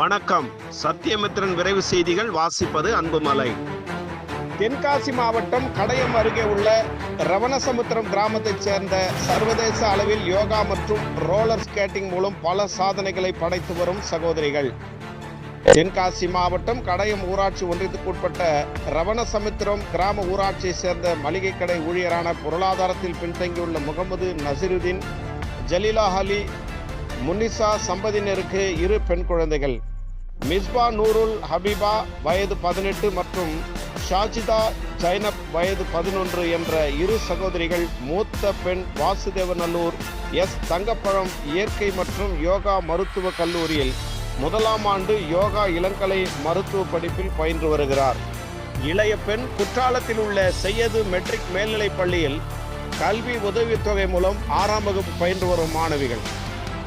வணக்கம். சத்தியமித்ரன் விரைவு செய்திகள் வாசிப்பது அன்புமலை. தென்காசி மாவட்டம் கடையம் அருகே உள்ள ரவணசமுத்திரம் கிராமத்தைச் சேர்ந்த சர்வதேச அளவில் யோகா மற்றும் ரோலர் ஸ்கேட்டிங் மூலம் பல சாதனைகளை படைத்து வரும் சகோதரிகள். தென்காசி மாவட்டம் கடையம் ஊராட்சி ஒன்றியத்துக்குட்பட்ட ரவணசமுத்திரம் கிராம ஊராட்சியைச் சேர்ந்த மளிகை கடை ஊழியரான பொருளாதாரத்தில் பின்தங்கியுள்ள முகமது நசிருதீன் ஜலீலா அலி முன்னிசா சம்பதியினருக்கு இரு பெண் குழந்தைகள். மிஸ்பா நூருல் ஹபீபா வயது பதினெட்டு மற்றும் ஷாஜிதா ஜைனப் வயது பதினொன்று என்ற இரு சகோதரிகள் மூத்த பெண் வாசுதேவநல்லூர் எஸ் தங்கப்பழம் இயற்கை மற்றும் யோகா மருத்துவ கல்லூரியில் முதலாம் ஆண்டு யோகா இளங்கலை மருத்துவ படிப்பில் பயின்று வருகிறார். இளைய பெண் குற்றாலத்தில் உள்ள செய்யது மெட்ரிக் மேல்நிலைப் பள்ளியில் கல்வி உதவித்தொகை மூலம் ஆறாம் வகுப்பு பயின்று வரும் மாணவிகள்.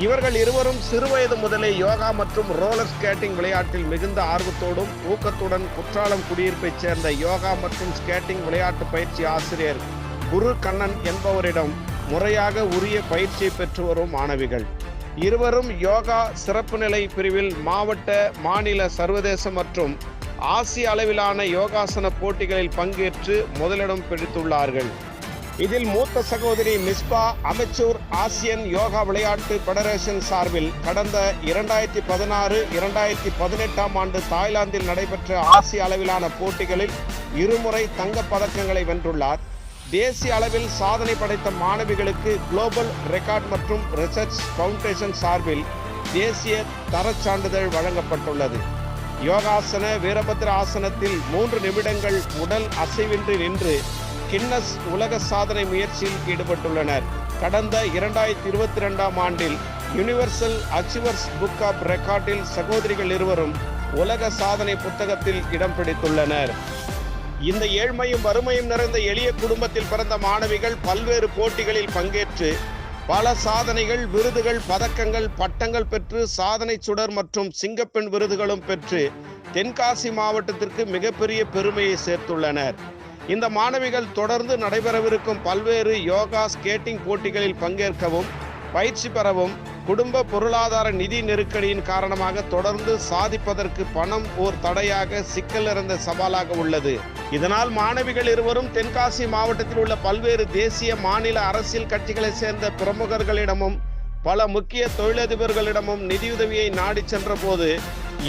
இவர்கள் இருவரும் சிறுவயது முதலே யோகா மற்றும் ரோலர் ஸ்கேட்டிங் விளையாட்டில் மிகுந்த ஆர்வத்தோடும் ஊக்கத்துடன் குற்றாலம் குடியிருப்பைச் சேர்ந்த யோகா மற்றும் ஸ்கேட்டிங் விளையாட்டு பயிற்சி ஆசிரியர் குரு கண்ணன் என்பவரிடம் முறையாக உரிய பயிற்சியை பெற்று வரும் மாணவிகள். இருவரும் யோகா சிறப்பு நிலை பிரிவில் மாவட்ட மாநில சர்வதேச மற்றும் ஆசிய அளவிலான யோகாசன போட்டிகளில் பங்கேற்று முதலிடம் பிடித்துள்ளார்கள். இதில் மூத்த சகோதரி மிஸ்பா அமெச்சூர் ஆசியன் யோகா விளையாட்டு பெடரேஷன் சார்பில் கடந்த இரண்டாயிரத்தி பதினாறு இரண்டாயிரத்தி பதினெட்டாம் ஆண்டு தாய்லாந்தில் நடைபெற்ற ஆசிய அளவிலான போட்டிகளில் இருமுறை தங்கப் பதக்கங்களை வென்றுள்ளார். தேசிய அளவில் சாதனை படைத்த மாணவிகளுக்கு குளோபல் ரெக்கார்ட் மற்றும் ரிசர்ச் ஃபவுண்டேஷன் சார்பில் தேசிய தரச் சான்றிதழ் வழங்கப்பட்டுள்ளது. யோகாசன வீரபத்ர ஆசனத்தில் மூன்று நிமிடங்கள் உடல் அசைவின்றி நின்று கின்னஸ் உலக சாதனை முயற்சியில் ஈடுபட்டுள்ளனர். கடந்த இரண்டாயிரத்தி இருபத்தி ரெண்டாம் ஆண்டில் யுனிவர்சல் அச்சீவர்ஸ் புக் ஆஃப் ரெக்கார்டில் சகோதரிகள் இருவரும் உலக சாதனை புத்தகத்தில் இடம் பிடித்துள்ளனர். இந்த ஏழ்மையும் வறுமையும் நிறைந்த எளிய குடும்பத்தில் பிறந்த மாணவிகள் பல்வேறு போட்டிகளில் பங்கேற்று பல சாதனைகள் விருதுகள் பதக்கங்கள் பட்டங்கள் பெற்று சாதனை சுடர் மற்றும் சிங்கப்பெண் விருதுகளும் பெற்று தென்காசி மாவட்டத்திற்கு மிகப்பெரிய பெருமையை சேர்த்துள்ளனர். இந்த மாணவிகள் தொடர்ந்து நடைபெறவிருக்கும் பல்வேறு யோகா ஸ்கேட்டிங் போட்டிகளில் பங்கேற்கவும் பயிற்சி பெறவும் குடும்ப பொருளாதார நிதி நெருக்கடியின் காரணமாக தொடர்ந்து சாதிப்பதற்கு பணம் ஓர் தடையாக சிக்கல் இருந்த சவாலாக உள்ளது. இதனால் மாணவிகள் இருவரும் தென்காசி மாவட்டத்தில் உள்ள பல்வேறு தேசிய மாநில அரசியல் கட்சிகளைச் சேர்ந்த பிரமுகர்களிடமும் பல முக்கிய தொழிலதிபர்களிடமும் நிதியுதவியை நாடி சென்றபோது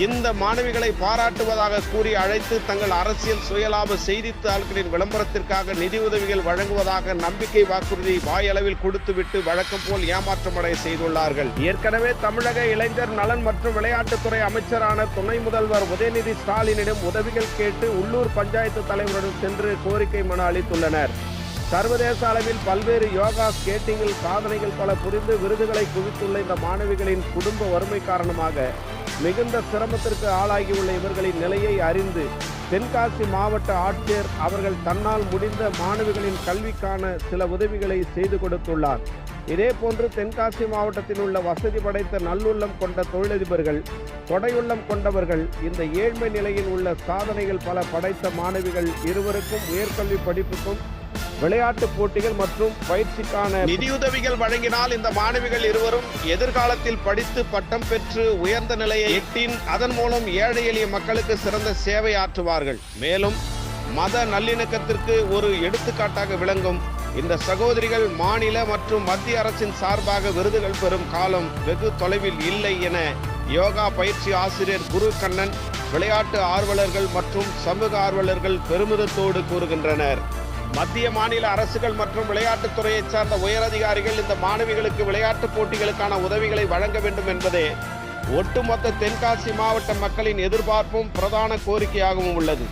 இந்த மாணவிகளை பாராட்டுவதாக கூறி அழைத்து தங்கள் அரசியல் சுயலாப செய்தித்தாள்களின் விளம்பரத்திற்காக நிதியுதவிகள் வழங்குவதாக நம்பிக்கை வாக்குறுதி வாயளவில் கொடுத்துவிட்டு வழக்கம் போல் ஏமாற்றமடைய செய்துள்ளார்கள். ஏற்கனவே தமிழக இளைஞர் நலன் மற்றும் விளையாட்டுத்துறை அமைச்சரான துணை முதல்வர் உதயநிதி ஸ்டாலினிடம் உதவிகள் கேட்டு உள்ளூர் பஞ்சாயத்து தலைவருடன் சென்று கோரிக்கை மனு அளித்துள்ளனர். சர்வதேச அளவில் பல்வேறு யோகா ஸ்கேட்டிங்கில் சாதனைகள் பல புரிந்து விருதுகளை குவித்துள்ள இந்த மாணவிகளின் குடும்ப வறுமை காரணமாக மிகுந்த சிரமத்திற்கு ஆளாகியுள்ள இவர்களின் நிலையை அறிந்து தென்காசி மாவட்ட ஆட்சியர் அவர்கள் தன்னால் முடிந்த மாணவிகளின் கல்விக்கான சில உதவிகளை செய்து கொடுத்துள்ளார். இதேபோன்று தென்காசி மாவட்டத்தில் உள்ள வசதி படைத்த நல்லுள்ளம் கொண்ட தொழிலதிபர்கள் கொடையுள்ளம் கொண்டவர்கள் இந்த ஏழ்மை நிலையில் உள்ள சாதனைகள் பல படைத்த மாணவிகள் இருவருக்கும் உயர்கல்வி படிப்புக்கும் விளையாட்டு போட்டிகள் மற்றும் பயிற்சிக்கான நிதியுதவிகள் வழங்கினால் இந்த மாணவிகள் இருவரும் எதிர்காலத்தில் படித்து பட்டம் பெற்று உயர்ந்த நிலையை எட்டின் அதன் மூலம் ஏழை எளிய மக்களுக்கு சிறந்த சேவை ஆற்றுவார்கள். மேலும் மத நல்லிணக்கத்திற்கு ஒரு எடுத்துக்காட்டாக விளங்கும் இந்த சகோதரிகள் மாநில மற்றும் மத்திய அரசின் சார்பாக விருதுகள் பெறும் காலம் வெகு தொலைவில் இல்லை என யோகா பயிற்சி ஆசிரியர் குரு கண்ணன் விளையாட்டு ஆர்வலர்கள் மற்றும் சமூக ஆர்வலர்கள் பெருமிதத்தோடு கூறுகின்றனர். மத்திய மாநில அரசுகள் மற்றும் விளையாட்டுத்துறையைச் சார்ந்த உயரதிகாரிகள் இந்த மாணவிகளுக்கு விளையாட்டுப் போட்டிகளுக்கான உதவிகளை வழங்க வேண்டும் என்பதே ஒட்டுமொத்த தென்காசி மாவட்ட மக்களின் எதிர்பார்ப்பும் பிரதான கோரிக்கையாகவும் உள்ளது.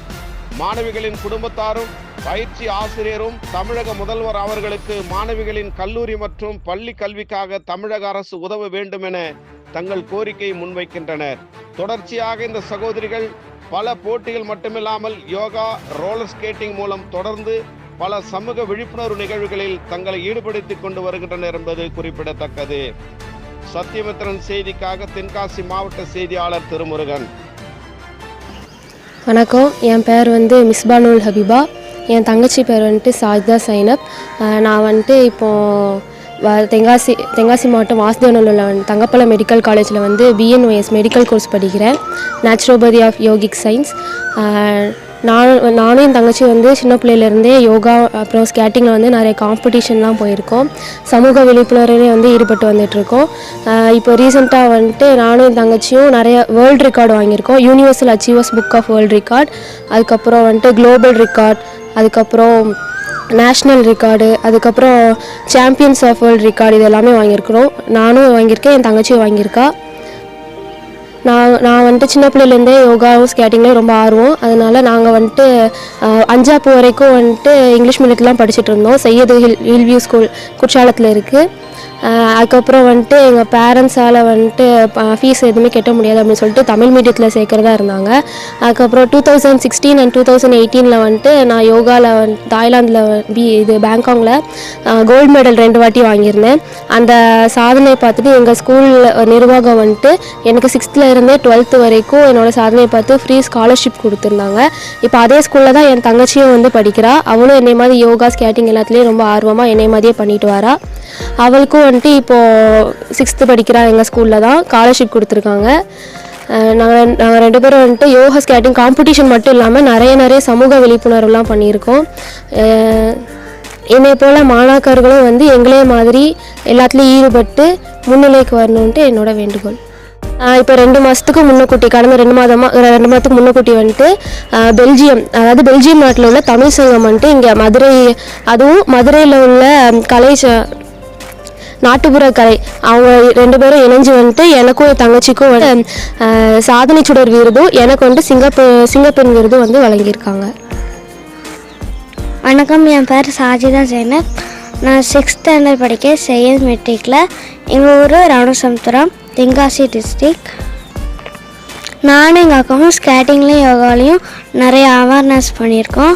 மாணவிகளின் குடும்பத்தாரும் பயிற்சி ஆசிரியரும் தமிழக முதல்வர் அவர்களுக்கு மாணவிகளின் கல்லூரி மற்றும் பள்ளி கல்விக்காக தமிழக அரசு உதவ வேண்டும் என தங்கள் கோரிக்கையை முன்வைக்கின்றனர். தொடர்ச்சியாக இந்த சகோதரிகள் பல போட்டிகள் மட்டுமில்லாமல் யோகா ரோலர் ஸ்கேட்டிங் மூலம் தொடர்ந்து பல சமூக விழிப்புணர்வு நிகழ்வுகளில் தங்களை ஈடுபடுத்திக் கொண்டு வருகின்றனர் என்பது குறிப்பிடத்தக்கது. சத்தியமித்திரன் செய்திக்காக தென்காசி மாவட்ட செய்தியாளர் திருமுருகன். வணக்கம். என் பேர் வந்து மிஸ்பானுல் ஹபீபா. என் தங்கச்சி பேர் வந்துட்டு சாஜிதா சைனப். நான் வந்துட்டு இப்போது தென்காசி தென்காசி மாவட்டம் வாசுதேவனில் உள்ள வந்து மெடிக்கல் காலேஜில் வந்து பிஎன்ஒஎஸ் மெடிக்கல் கோர்ஸ் படிக்கிறேன். நேச்சுரோபதி ஆஃப் யோகிக் சயின்ஸ் நான் நானும் என் தங்கச்சி வந்து சின்ன பிள்ளையிலேருந்தே யோகா அப்புறம் ஸ்கேட்டிங்கில் வந்து நிறைய காம்படிஷன்லாம் போயிருக்கோம். சமூக விழிப்புணர்வுலேயே வந்து ஈடுபட்டு வந்துட்டுருக்கோம். இப்போ ரீசெண்டாக வந்துட்டு நானும் என் தங்கச்சியும் நிறைய வேர்ல்டு ரெக்கார்டு வாங்கியிருக்கோம். Universal achievers book of world record அதுக்கப்புறம் வந்துட்டு குளோபல் ரெக்கார்ட் அதுக்கப்புறம் நேஷ்னல் ரெக்கார்டு அதுக்கப்புறம் சாம்பியன்ஸ் ஆஃப் வேர்ல்டு ரெக்கார்டு இது எல்லாமே வாங்கியிருக்கிறோம். நானும் வாங்கியிருக்கேன் என் தங்கச்சியும் வாங்கியிருக்கா. நான் நான் வந்துட்டு சின்ன பிள்ளையிலேருந்தே யோகாவும் ஸ்கேட்டிங்லேயும் ரொம்ப ஆர்வம். அதனால் நாங்கள் வந்துட்டு அஞ்சாப்பு வரைக்கும் வந்துட்டு இங்கிலீஷ் மீடியத்துலாம் படிச்சுட்டு இருந்தோம். செய்யது ஹில் ஹில்வியூ ஸ்கூல் குற்றாலத்தில் இருக்குது அதுக்கப்புறம் வந்துட்டு எங்கள் பேரண்ட்ஸால் வந்துட்டு ஃபீஸ் எதுவுமே கட்ட முடியாது அப்படின்னு சொல்லிட்டு தமிழ் மீடியத்தில் சேர்க்குறதா இருந்தாங்க. அதுக்கப்புறம் two thousand sixteen and two thousand எயிட்டீனில் வந்துட்டு நான் யோகாவில் வந்து தாய்லாந்தில் பி இது பேங்காங்கில் கோல்டு மெடல் ரெண்டு வாட்டி வாங்கியிருந்தேன். அந்த சாதனையை பார்த்துட்டு எங்கள் ஸ்கூல் நிர்வாகம் வந்துட்டு எனக்கு சிக்ஸ்த்தில் இருந்தே டுவெல்த்து வரைக்கும் என்னோடய சாதனையை பார்த்து ஃப்ரீ ஸ்காலர்ஷிப் கொடுத்துருந்தாங்க. இப்போ அதே ஸ்கூலில் தான் என் தங்கச்சியும் வந்து படிக்கிறா. அவளும் என்னை மாதிரி யோகா ஸ்கேட்டிங் எல்லாத்துலேயும் ரொம்ப ஆர்வமாக என்னை மாதிரியே பண்ணிட்டு வரா. அவளுக்கும் வந்துட்டு இப்போது சிக்ஸ்த்து படிக்கிறா எங்கள் ஸ்கூலில் தான். ஸ்காலர்ஷிப் கொடுத்துருக்காங்க. நாங்கள் நாங்கள் ரெண்டு பேரும் வந்துட்டு யோகா ஸ்கேட்டிங் காம்படிஷன் மட்டும் இல்லாமல் நிறைய நிறைய சமூக விழிப்புணர்வுலாம் பண்ணியிருக்கோம். என்னை போல் மாணாக்கர்களும் வந்து எங்களே மாதிரி எல்லாத்துலேயும் ஈடுபட்டு முன்னிலைக்கு வரணுன்ட்டு என்னோட வேண்டுகோள். இப்போ ரெண்டு மாதத்துக்கு முன்னக்கூட்டி கடந்த ரெண்டு மாதமாக ரெண்டு மாதத்துக்கு முன்னக்கூட்டி வந்துட்டு பெல்ஜியம் அதாவது பெல்ஜியம் நாட்டில் உள்ள தமிழ் சங்கம் வந்துட்டு இங்கே மதுரை அதுவும் மதுரையில் உள்ள கலை நாட்டுப்புற கலை. அவங்க ரெண்டு பேரும் இணைஞ்சு வந்துட்டு எனக்கும் என் தங்கச்சிக்கும் வந்து சாதனை சுடர் விருதும் எனக்கு வந்துட்டு சிங்கப்பெ சிங்கப்பெண் விருதும் வந்து வழங்கியிருக்காங்க. வணக்கம். என் பேர் சாஜிதா ஜெயினப் நான் சிக்ஸ்த் ஸ்டாண்டர்ட் படிக்க செய்யத் மெட்ரிக்கில் எங்கள் ஊர் ராமசமுத்திரம் தென்காசி டிஸ்ட்ரிக் நானும் எங்கள் அக்காவும் ஸ்கேட்டிங்லேயும் யோகாலையும் நிறைய அவேர்னஸ் பண்ணியிருக்கோம்.